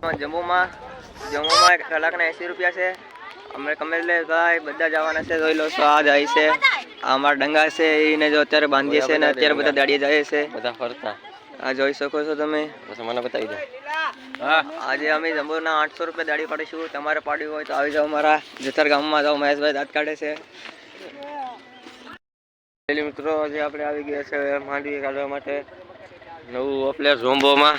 જમ્મુમાં. જમ્મુમાં એક કલાકના એંસી રૂપિયા છે. અમે એટલે ભાઈ બધા જવાના છે જોઈ લો છો આ જાય છે. આ અમારા ડંગા છે એને જો અત્યારે બાંધીએ છે ને અત્યારે બધા દાડીએ જાય છે. બધા ફરતા. આ જોઈ શકો છો તમે. મને બતાવી દો. હા. આજે અમે જમ્મુના આઠસો રૂપિયા દાડી પાડીશું. તમારે પાડવી હોય તો આવી જાઓ મારા જથર ગામમાં જાઓ મહેશભાઈ દાંત કાઢે છે. મિત્રો આજે આપણે આવી ગયા છે માંડવી કાઢવા માટે નવું પ્લેયર ઝોમ્બોમાં.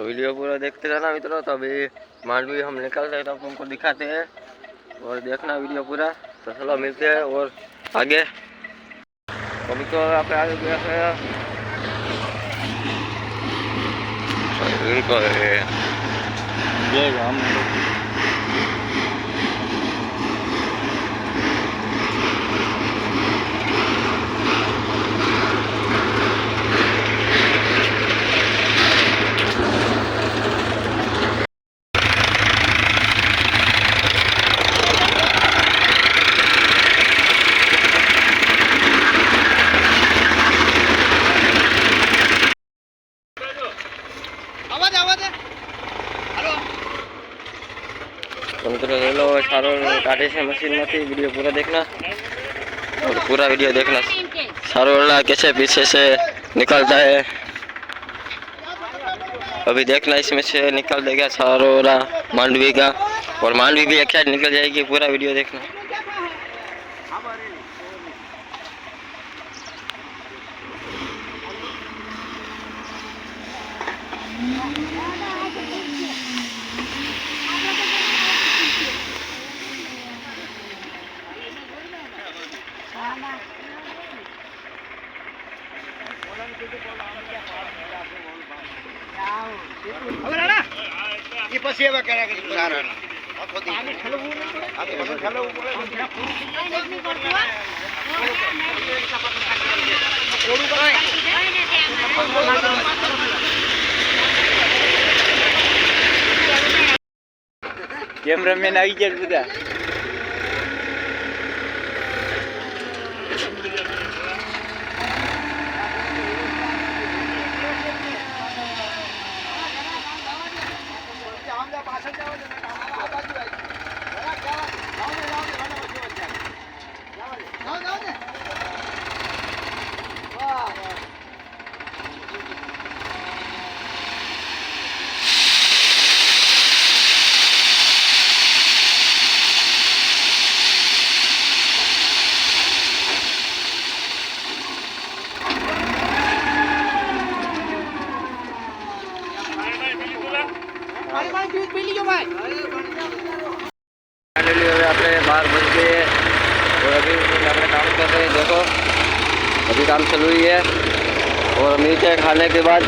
तो वीडियो पूरा देखते रहना मित्रों तो अभी मांडवी हम निकलते हैं तो तुमको दिखाते हैं और देखना वीडियो पूरा तो चलो मिलते हैं और आगे तो मित्रों आप आगे गया है इनको तो मित्रों ले लो सारो काटे से मशीन में वीडियो पूरा देखना और पूरा वीडियो देखना सारो वाला कैसे पीछे से निकलता है अभी देखना इसमें से निकल देगा सारो वाला मांडवी का और मांडवी भी एक साइड निकल जाएगी पूरा वीडियो देखना એ પછી એવા કર્યા કરી સારા ઠલવવું પડે. આવી ગયા બધા? જાવ ને. હવે આપણે बाहर बज गए और अभी આપણે काम कर रहे हैं देखो अभी काम चल रही है और मिलते हैं खाने के बाद